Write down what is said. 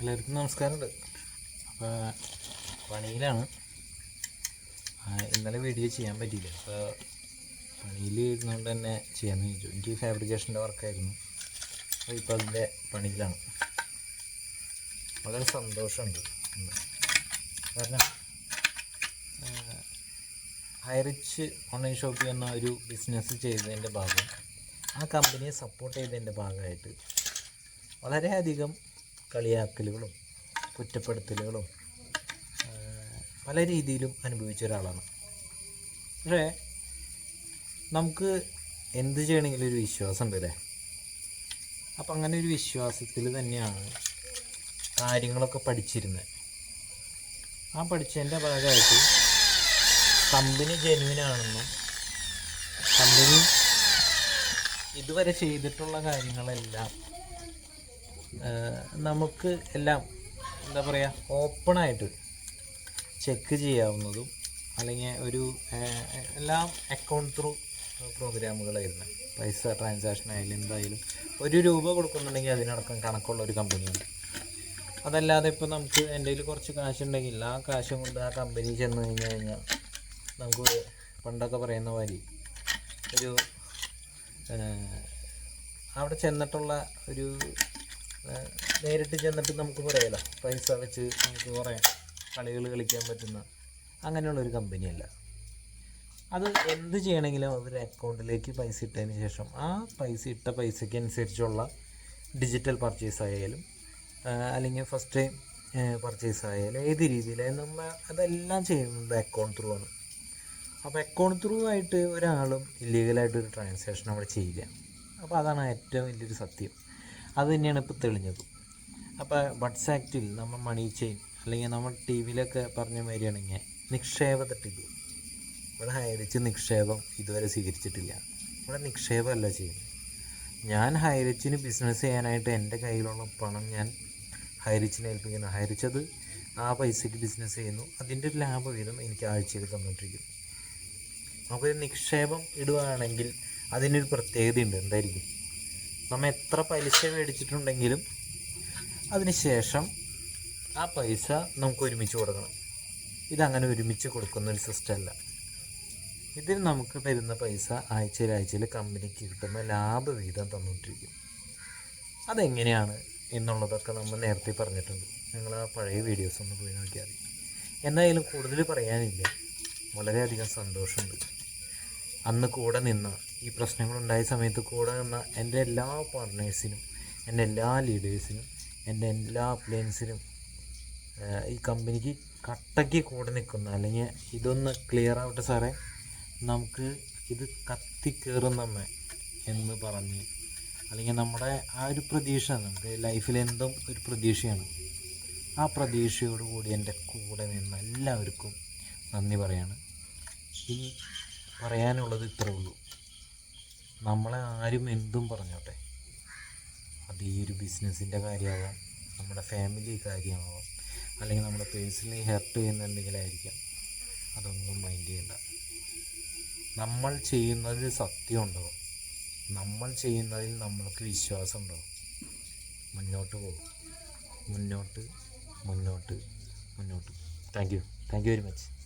എല്ലാവർക്കും നമസ്കാരമുണ്ട്. അപ്പോൾ പണിയിലാണ്. ഇന്നലെ വീഡിയോ ചെയ്യാൻ പറ്റിയില്ല. അപ്പോൾ പണിയിൽ ഇരുന്നുകൊണ്ട് തന്നെ ചെയ്യാമെന്ന് ചോദിച്ചു എനിക്ക് ഫാബ്രിക്കേഷന്റെ വർക്കായിരുന്നു അപ്പോൾ ഇപ്പോൾ അതിന്റെ പണിയിലാണ്. വളരെ സന്തോഷമുണ്ട്. കാരണം ഹൈറിച്ച് ഓൺലൈൻ ഷോപ്പ് എന്ന ഒരു ബിസിനസ് ചെയ്തതിന്റെ ഭാഗം ആ കമ്പനിയെ സപ്പോർട്ട് ചെയ്തതിന്റെ ഭാഗമായിട്ട് വളരെയധികം കളിയാക്കലുകളും കുറ്റപ്പെടുത്തലുകളും പല രീതിയിലും അനുഭവിച്ച ഒരാളാണ്. പക്ഷേ നമുക്ക് എന്ത് ചെയ്യണമെങ്കിലും ഒരു വിശ്വാസം ഉണ്ട് അല്ലേ? അപ്പം അങ്ങനെ ഒരു വിശ്വാസത്തിൽ തന്നെയാണ് കാര്യങ്ങളൊക്കെ പഠിച്ചിരുന്നത്. ആ പഠിച്ചതിന്റെ ഭാഗമായിട്ട് കമ്പനി ജെനുവിനാണെന്നും കമ്പനി ഇതുവരെ ചെയ്തിട്ടുള്ള കാര്യങ്ങളെല്ലാം നമുക്ക് എല്ലാം എന്താ പറയുക ഓപ്പണായിട്ട് ചെക്ക് ചെയ്യാവുന്നതും അല്ലെങ്കിൽ ഒരു എല്ലാം അക്കൗണ്ട് ത്രൂ പ്രോഗ്രാമുകളായിരുന്നു പൈസ ട്രാൻസാക്ഷൻ ആയാലും എന്തായാലും ഒരു രൂപ കൊടുക്കുന്നുണ്ടെങ്കിൽ അതിനടക്കം കണക്കുള്ള ഒരു കമ്പനിയാണ് അതല്ലാതെ ഇപ്പോൾ നമുക്ക് എന്റെ കയ്യിൽ കുറച്ച് കാശുണ്ടെങ്കിൽ ആ കാശും കൊണ്ട് ആ കമ്പനി ചെന്ന് കഴിഞ്ഞ് കഴിഞ്ഞാൽ നമുക്ക് പണ്ടൊക്കെ പറയുന്ന മാതിരി ഒരു അവിടെ ചെന്നിട്ടുള്ള ഒരു നേരിട്ട് ചെന്നിട്ട് നമുക്ക് പറയാലോ. പൈസ വെച്ച് നമുക്ക് കുറേ കളികൾ കളിക്കാൻ പറ്റുന്ന അങ്ങനെയുള്ള ഒരു കമ്പനിയല്ല. അത് എന്ത് ചെയ്യണമെങ്കിലും അവർ അക്കൗണ്ടിലേക്ക് പൈസ ഇട്ടതിന് ശേഷം ആ പൈസ ഇട്ട പൈസയ്ക്ക് അനുസരിച്ചുള്ള ഡിജിറ്റൽ പർച്ചേസ് ആയാലും അല്ലെങ്കിൽ ഫസ്റ്റ് ടൈം പർച്ചേസ് ആയാലും ഏത് രീതിയിലായാലും നമ്മൾ അതെല്ലാം ചെയ്യുന്നത് അക്കൗണ്ട് ത്രൂ ആണ്. അപ്പോൾ അക്കൗണ്ട് ത്രൂ ആയിട്ട് ഒരാളും ഇല്ലീഗലായിട്ടൊരു ട്രാൻസാക്ഷൻ അവിടെ ചെയ്യില്ല അപ്പോൾ അതാണ് ഏറ്റവും വലിയൊരു സത്യം. അത് തന്നെയാണ് ഇപ്പോൾ തെളിഞ്ഞത്. അപ്പോൾ ബഡ്സ് ആക്റ്റിൽ നമ്മൾ മണി ചെയിൻ അല്ലെങ്കിൽ നമ്മൾ ടി വിയിലൊക്കെ പറഞ്ഞ മാതിരിയാണെങ്കിൽ നിക്ഷേപ തട്ടിപ്പ്. ഇവിടെ ഹൈറിച്ച് നിക്ഷേപം ഇതുവരെ സ്വീകരിച്ചിട്ടില്ല. ഇവിടെ നിക്ഷേപമല്ല ചെയ്യുന്നത്. ഞാൻ ഹൈറിച്ചിന് ബിസിനസ് ചെയ്യാനായിട്ട് എന്റെ കയ്യിലുള്ള പണം ഞാൻ ഹൈറിച്ചിനെ ഏൽപ്പിക്കുന്നു. ഹൈറിച്ചത് ആ പൈസയ്ക്ക് ബിസിനസ് ചെയ്യുന്നു. അതിന്റെ ഒരു ലാഭവിധം എനിക്ക് ആഴ്ചയിൽ തന്നിട്ടിരിക്കുന്നു. നമുക്കൊരു നിക്ഷേപം ഇടുകയാണെങ്കിൽ അതിനൊരു പ്രത്യേകതയുണ്ട്. എന്തായിരിക്കും? നമ്മൾ എത്ര പലിശ മേടിച്ചിട്ടുണ്ടെങ്കിലും അതിനുശേഷം ആ പൈസ നമുക്ക് ഒരുമിച്ച് കൊടുക്കണം. ഇതങ്ങനെ ഒരുമിച്ച് കൊടുക്കുന്ന ഒരു സിസ്റ്റം അല്ല ഇതിൽ നമുക്ക് വരുന്ന പൈസ ആഴ്ചയിൽ ആഴ്ചയിൽ കമ്പനിക്ക് കിട്ടുന്ന ലാഭവിഹിതം തന്നുകൊണ്ടിരിക്കും അതെങ്ങനെയാണ് എന്നുള്ളതൊക്കെ നമ്മൾ നേരത്തെ പറഞ്ഞിട്ടുണ്ട്. നിങ്ങൾ ആ പഴയ വീഡിയോസ് ഒന്ന് പോയി നോക്കിയാൽ എന്തായാലും കൂടുതൽ പറയാനില്ല. വളരെയധികം സന്തോഷമുണ്ട്. അന്ന് കൂടെ നിന്ന ഈ പ്രശ്നങ്ങളുണ്ടായ സമയത്ത് കൂടെ നിന്ന എന്റെ എല്ലാ പാർട്ട്നേഴ്സിനും എന്റെ എല്ലാ ലീഡേഴ്സിനും എന്റെ എല്ലാ അപ്ലയൻസിനും ഈ കമ്പനിക്ക് കട്ടയ്ക്ക് കൂടെ നിൽക്കുന്ന അല്ലെങ്കിൽ ഇതൊന്ന് ക്ലിയർ ആവട്ടെ സാറേ. നമുക്ക് ഇത് കത്തിക്കേറുന്നമ്മ എന്ന് പറഞ്ഞ് അല്ലെങ്കിൽ നമ്മുടെ ആ ഒരു പ്രതീക്ഷ നമുക്ക് ലൈഫിൽ എന്തും ഒരു പ്രതീക്ഷയാണ്. ആ പ്രതീക്ഷയോടുകൂടി എന്റെ കൂടെ നിന്ന എല്ലാവർക്കും നന്ദി പറയാണ്. ഇനി പറയാനുള്ളത് ഇത്രേ ഉള്ളൂ. നമ്മളെ ആരും എന്തും പറഞ്ഞോട്ടെ. അത് ഈ ഒരു ബിസിനസ്സിന്റെ കാര്യമാവാം നമ്മുടെ ഫാമിലി കാര്യമാവാം അല്ലെങ്കിൽ നമ്മുടെ പേഴ്സണലി ഹെർട്ട് ചെയ്യുന്ന എന്തെങ്കിലുമായിരിക്കാം അതൊന്നും മൈൻഡ് ചെയ്യണ്ട. നമ്മൾ ചെയ്യുന്നതിൽ സത്യമുണ്ടോ നമ്മൾ ചെയ്യുന്നതിൽ നമ്മൾക്ക് വിശ്വാസം ഉണ്ടാവും. മുന്നോട്ട് പോകും. മുന്നോട്ട് മുന്നോട്ട് മുന്നോട്ട്. Thank you thank you very much